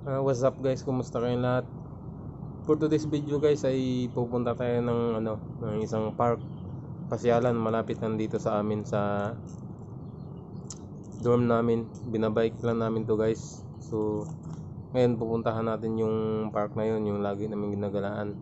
Ah, what's up guys? Kumusta kayong lahat? For today's video guys ay pupunta tayo ng ano, ng isang park pasyalan malapit lang dito sa amin sa dorm namin. Binabike lang namin to guys. So ngayon pupuntahan natin yung park na yun, yung lagi namin ginagalaan.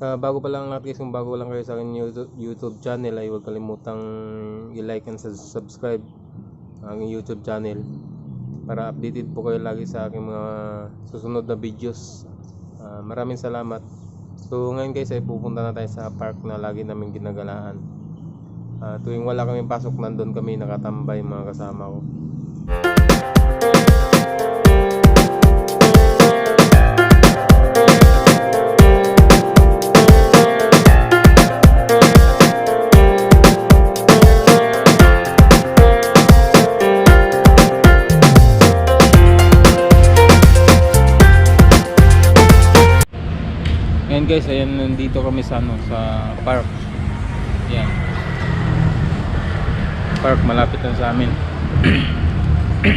Ah, bago pa lang lahat guys, kung bago lang kayo sa akin YouTube, channel ay huwag kalimutang i-like and subscribe ang YouTube channel para updated po kayo lagi sa aking mga susunod na videos. Ah, maraming salamat. So ngayon guys ay pupunta na tayo sa park na lagi namin ginagalaan. Ah, tuwing wala kaming pasok nandun kami nakatambay mga kasama ko. Guys, ayan nandito kami sa ano, sa park. Yan. Park malapit lang sa amin.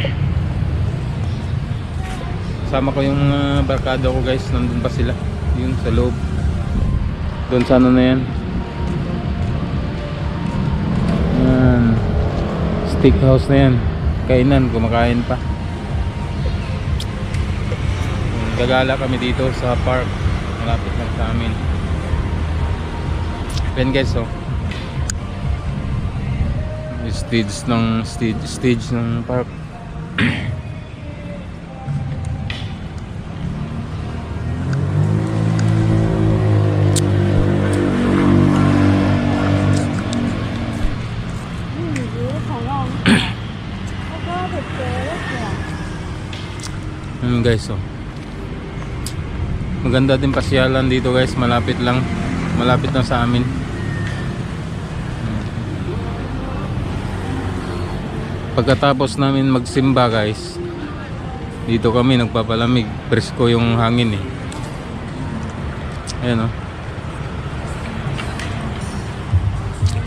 Kasama ko yung uh, barkada ko guys, nandun pa sila. Yun sa loob. Doon sa ano na yan. Yan. Steak house na yan. Kainan, kumakain pa. Gagala kami dito sa park malapit lang sa amin. Yan guys oh. Stage ng stage, stage ng park. Ayun guys oh Maganda din pasyalan dito guys, malapit lang. Malapit lang sa amin. Pagkatapos namin magsimba guys, dito kami nagpapalamig. Presko yung hangin eh. Ayan oh.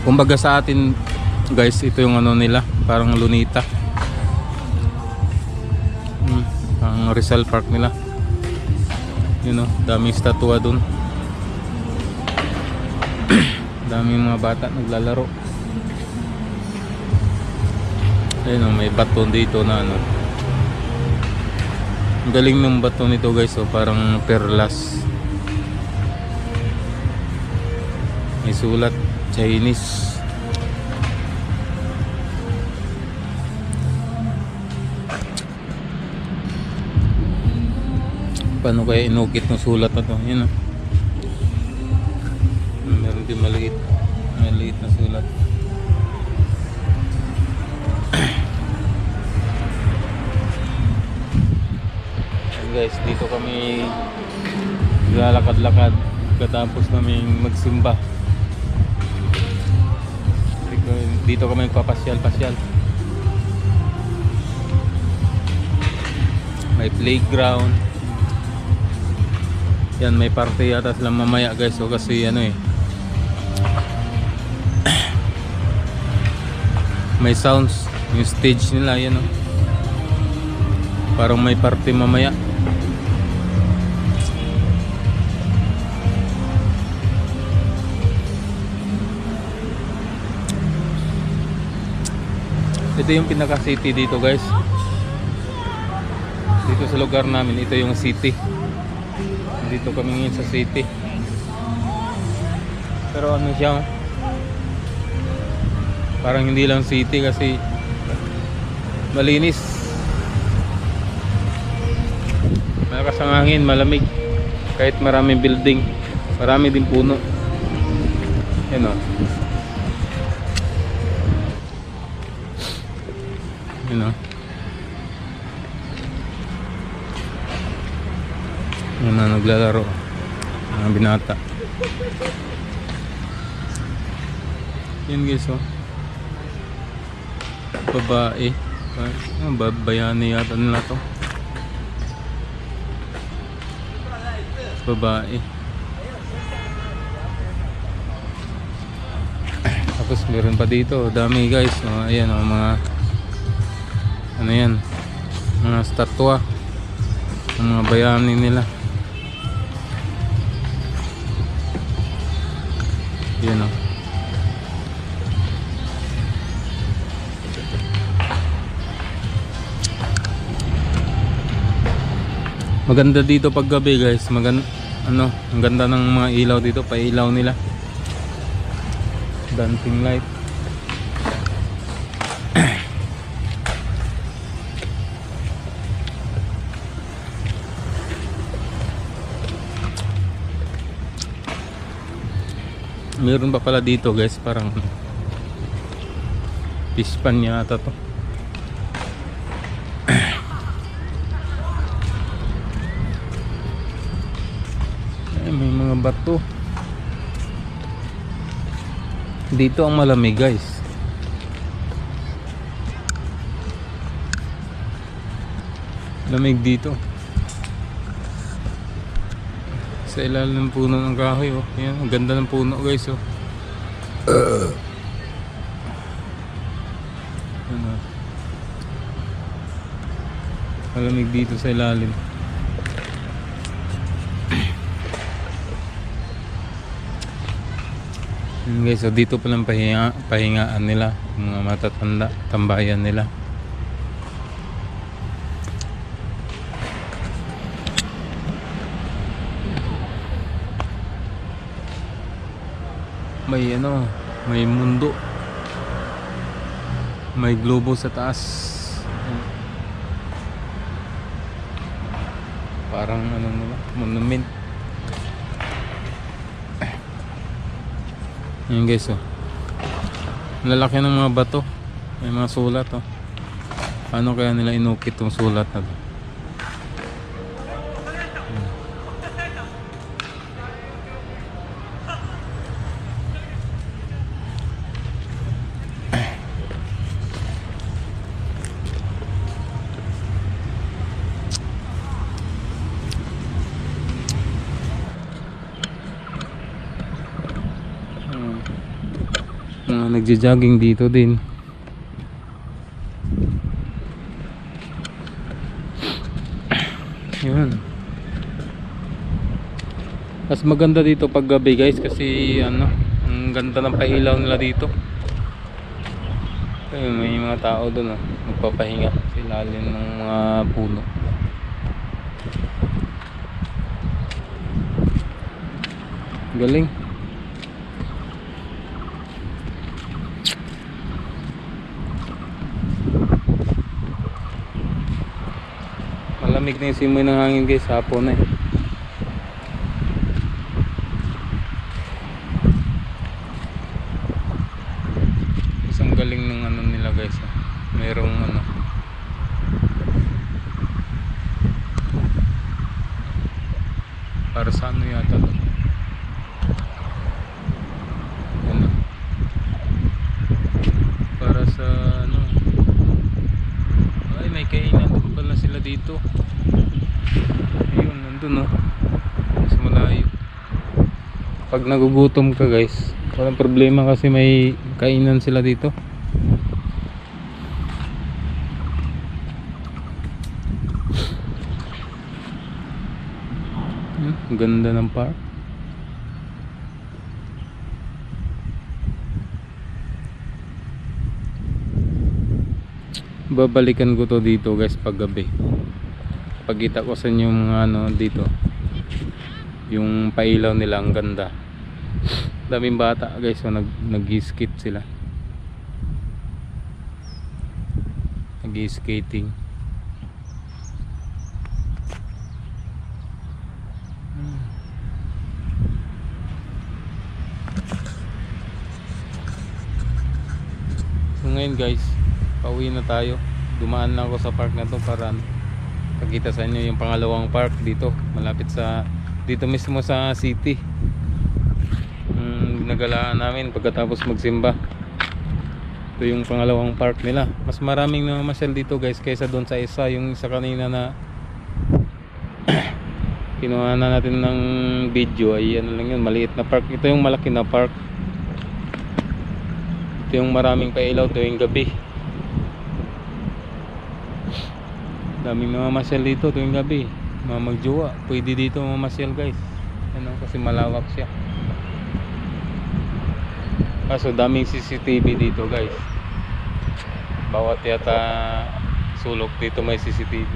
Kumbaga sa atin guys, ito yung ano nila, parang lunita. Hmm, ang Rizal Park nila yun know, daming statua dun. Daming mga bata naglalaro. Ayun oh, may bato dito na ano. Ang galing ng bato nito guys oh, parang perlas. May sulat Chinese paano kaya inukit ng sulat na to? Yun o meron din maliit. Maliit na sulat. Guys dito kami lalakad-lakad. Katapos namin magsimba. Dito- kami nagpapasyal-pasyal may playground yan may parte yata sila mamaya guys. So kasi ano eh. May sounds yung stage nila yan oh. parang may parte mamaya. Ito yung pinaka city dito guys. Dito sa lugar namin ito yung city dito kami ngayon sa city. Pero ano siya parang hindi lang city kasi malinis. Malakas ang hangin malamig. Kahit maraming building marami din puno. Yan o. Yan o Yan na naglalaro. Mga binata. Yan guys oh. Babae. Ah, babayani yata nila to. Babae. Tapos meron pa dito. Dami guys. Oh, ayan oh, mga ano yan. Mga statwa. Ang mga bayani nila. Yun o. Maganda dito pag gabi guys. Magan ano, ang ganda ng mga ilaw dito, pailaw nila. Dancing light. Meron pa pala dito guys, parang fish pan yata to. Ay, may mga bato. Dito ang malamig guys. Lamig dito. Sa ilalim ng puno ng kahoy oh. Yan, ang ganda ng puno guys oh. Ano? Malamig dito sa ilalim. Yun guys, so dito palang pahinga, pahingaan nila, mga matatanda, tambayan nila. May ano, may mundo. May globo sa taas. Parang ano nila, monument. Yan guys oh. Lalaki ng mga bato. May mga sulat oh. Paano kaya nila inukit tong sulat na to? Nagja-jogging dito din. Yun. Mas maganda dito pag gabi guys kasi ano, ang ganda ng pailaw nila dito. May mga tao doon oh, magpapahinga sa ilalim ng mga puno. Galing. Malamig na yung simoy ng hangin guys, hapon na eh. Isang galing ng ano nila guys. ah. Merong ano. Para sa ano yata to? Ano? Para sa ano? Ay, may kainan din pala sila dito. Nandun oh. Mas malayo. Pag nagugutom ka guys, walang problema kasi may kainan sila dito. Hmm, ang ganda ng park. babalikan ko to dito guys pag gabi pagkita ko sa inyo mga ano dito. Yung pailaw nila ang ganda. Daming bata guys so nag nag skate sila. Nag skating so ngayon guys pauwi na tayo. Dumaan lang ako sa park na to para ano, pakita sa inyo yung pangalawang park dito malapit sa dito mismo sa city. Um, nagalaan namin pagkatapos magsimba. Ito yung pangalawang park nila. Mas maraming namamasyal dito guys kaysa doon sa isa yung isa kanina na kinuha na natin ng video ay ano lang yun maliit na park. Ito yung malaki na park. Ito yung maraming pailaw tuwing gabi daming namamasyal dito tuwing gabi. Mga magjowa pwede dito mamasyal guys. Ano kasi malawak siya. Kaso daming CCTV dito guys. Bawat yata sulok dito may CCTV